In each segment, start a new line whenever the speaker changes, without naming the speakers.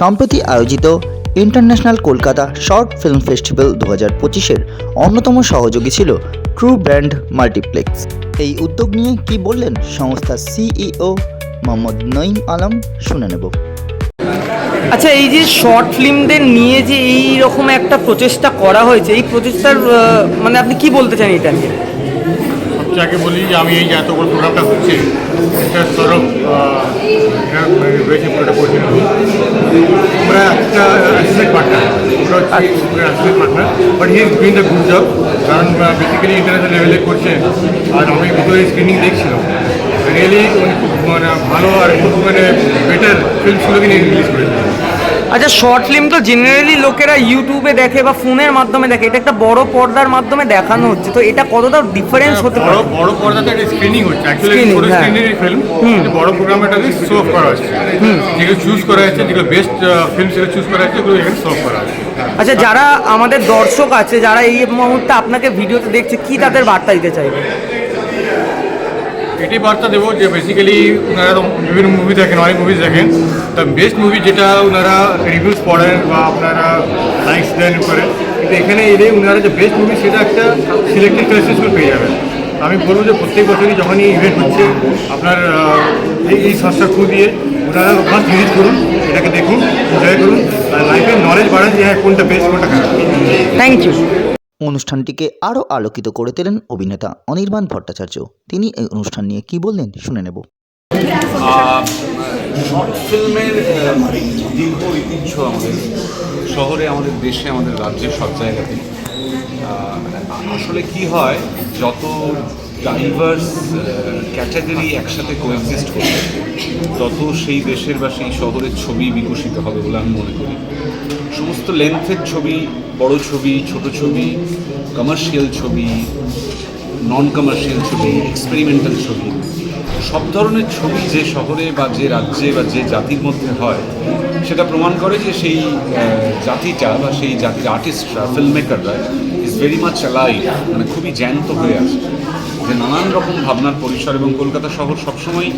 সম্প্রতি আয়োজিত international Kolkata short film festival দু হাজার পঁচিশের অন্যতম সহযোগী ছিল ট্রু ব্র্যান্ড মাল্টিপ্লেক্স। এই উদ্যোগ নিয়ে কি বললেন সংস্থার সিইও মোহাম্মদ নঈম আলম শুনে নেব।
আচ্ছা এই যে শর্ট ফিল্মদের নিয়ে যে এই রকম একটা প্রচেষ্টা করা হয়েছে, এই প্রচেষ্টার মানে আপনি কি বলতে চান এটা নিয়ে?
আগে বলি যে আমি এই যে এত বড় প্রোগ্রামটা হচ্ছে এটা মানে রয়েছে পুরোটা পরিচালনা আমরা একটা অ্যাসিস্ট্যান্ট পার্টনার আমরা হচ্ছে assistant partner but he is doing the good job কারণ বেসিক্যালি ইন্টারন্যাশনাল লেভেলে করছে আর আমি ভিতরে স্ক্রিনিং দেখছিলাম। রিয়েলি খুব মানে ভালো আর খুব মানে বেটার ফিল্মসগুলোকে নিয়ে রিলিজ করেছে।
আচ্ছা শর্ট ফিল্ম তো জেনারেলি লোকেরা ইউটিউবে দেখে বা ফোনের মাধ্যমে দেখে। এটা একটা বড় পর্দার মাধ্যমে দেখানো হচ্ছে। তো এটা কতটা ডিফারেন্স হতে পারে?
বড় পর্দাতে একটা স্ক্রিনিং হচ্ছে। অ্যাকচুয়ালি
হ্যাঁ।
স্ক্রিনের ফিল্ম বড় প্রোগ্রামে এটাকে শো অফ করা হচ্ছে। যেগুলো চুজ করা হচ্ছে যেগুলো বেস্ট ফিল্ম সেগুলো চুজ করা হচ্ছে এগুলো এখানে শো অফ করা হচ্ছে।
আচ্ছা যারা আমাদের দর্শক আছে যারা এই মুহূর্তে আপনাকে ভিডিওতে দেখছে কি তাদের বার্তা দিতে চাইবে?
এটাই বার্তা দেবো যে বেসিক্যালি ওনারা তো বিভিন্ন মুভি দেখেন, অনেক মুভিজ দেখেন। তা বেস্ট মুভি যেটা ওনারা রিভিউজ পড়েন বা আপনারা লাইকস দেন করেন কিন্তু এখানে এলে ওনারা যে বেস্ট মুভি সেটা একটা সিলেক্টেড চয়েসেসগুলো পেয়ে যাবেন। আমি বলব যে প্রত্যেক বছরই যখনই ইভেন্ট হচ্ছে, আপনার এই সংস্থা থ্রু দিয়ে ওনারা ফার্স্ট ভিজিট করুন, এটাকে দেখুন এনজয় করুন লাইফের নলেজ বাড়ান যে হ্যাঁ কোনটা বেস্ট কোনটা খারাপ।
থ্যাংক ইউ
অনুষ্ঠানটিকে আরও আলোকিত করে তোলেন অভিনেতা অনির্বাণ ভট্টাচার্য। তিনি এই অনুষ্ঠান নিয়ে কি বললেন শুনে নেব।
শর্ট ফিল্মের দীর্ঘ ঐতিহ্য আমাদের শহরে, আমাদের দেশে, আমাদের রাজ্যে সব জায়গাতে আসলে কি হয়, যত ডাইভার্স ক্যাটাগরি একসাথে কোএক্সিস্ট করবে তত সেই দেশের বা সেই শহরের ছবি বিকশিত হবে বলে আমি মনে করি। সমস্ত লেন্থের ছবি, বড় ছবি, ছোট ছবি কমার্শিয়াল ছবি নন কমার্শিয়াল ছবি এক্সপেরিমেন্টাল ছবি, সব ধরনের ছবি যে শহরে বা যে রাজ্যে বা যে জাতির মধ্যে হয়, সেটা প্রমাণ করে যে সেই জাতিটা বা সেই জাতির আর্টিস্টরা ফিল্ম মেকাররা ইজ ভেরি মাচ অ্যালাইভ মানে খুবই জ্যান্ত হয়ে আছে। যে নানান রকম ভাবনার পরিসর এবং কলকাতা শহর সবসময়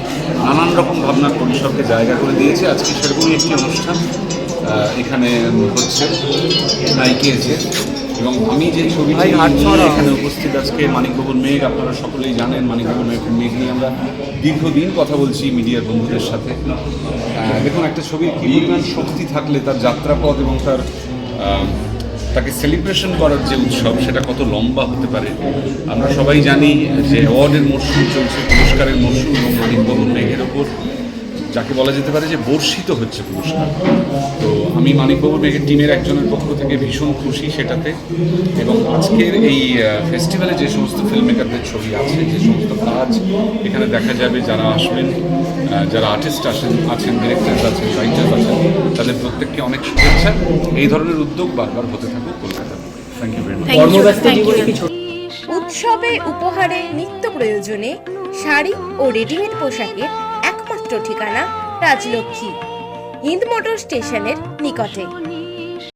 নানান রকম ভাবনার পরিসরকে জায়গা করে দিয়েছে। আজকে সেরকমই একটি অনুষ্ঠান এখানে হচ্ছে নাইকেছে এবং আমি যে ছবি এখানে উপস্থিত আজকে মানিকবাবুর মেঘ আপনারা সকলেই জানেন মানিকবাবুর মেঘ মেঘ নিয়ে আমরা দীর্ঘদিন কথা বলছি মিডিয়ার বন্ধুদের সাথে। দেখুন একটা ছবির কী পরিমাণ শক্তি থাকলে তার যাত্রাপথ এবং তার তাকে সেলিব্রেশন করার যে উৎসব, সেটা কত লম্বা হতে পারে? আমরা সবাই জানি যে অ্যাওয়ার্ডের মরশুম চলছে, পুরস্কারের মরশুম এবং মানিকবাবুর মেঘের ওপর যাকে বলা যেতে পারে যে বর্ষিত হচ্ছে পুরস্কার তো আমি মানিকবাবুর মেঘের টিমের একজনের পক্ষ থেকে ভীষণ খুশি সেটাতে। এবং আজকের এই ফেস্টিভ্যালে যে সমস্ত ফিল্ম মেকারদের ছবি আছে যে সমস্ত কাজ এখানে দেখা যাবে যারা আসবেন যারা আর্টিস্ট আসেন আছেন ডিরেক্টর আছেন রাইটার আছেন তাদের প্রত্যেককে অনেক শুভেচ্ছা। এই ধরনের উদ্যোগ বারবার হতে থাকুক Kolkata thank you very much
উৎসবে উপহারে নিত্য প্রয়োজনে শাড়ি ও রেডিমেড পোশাকের ঠিকানা রাজলক্ষ্মী হিন্দ মোটর স্টেশনের নিকটে।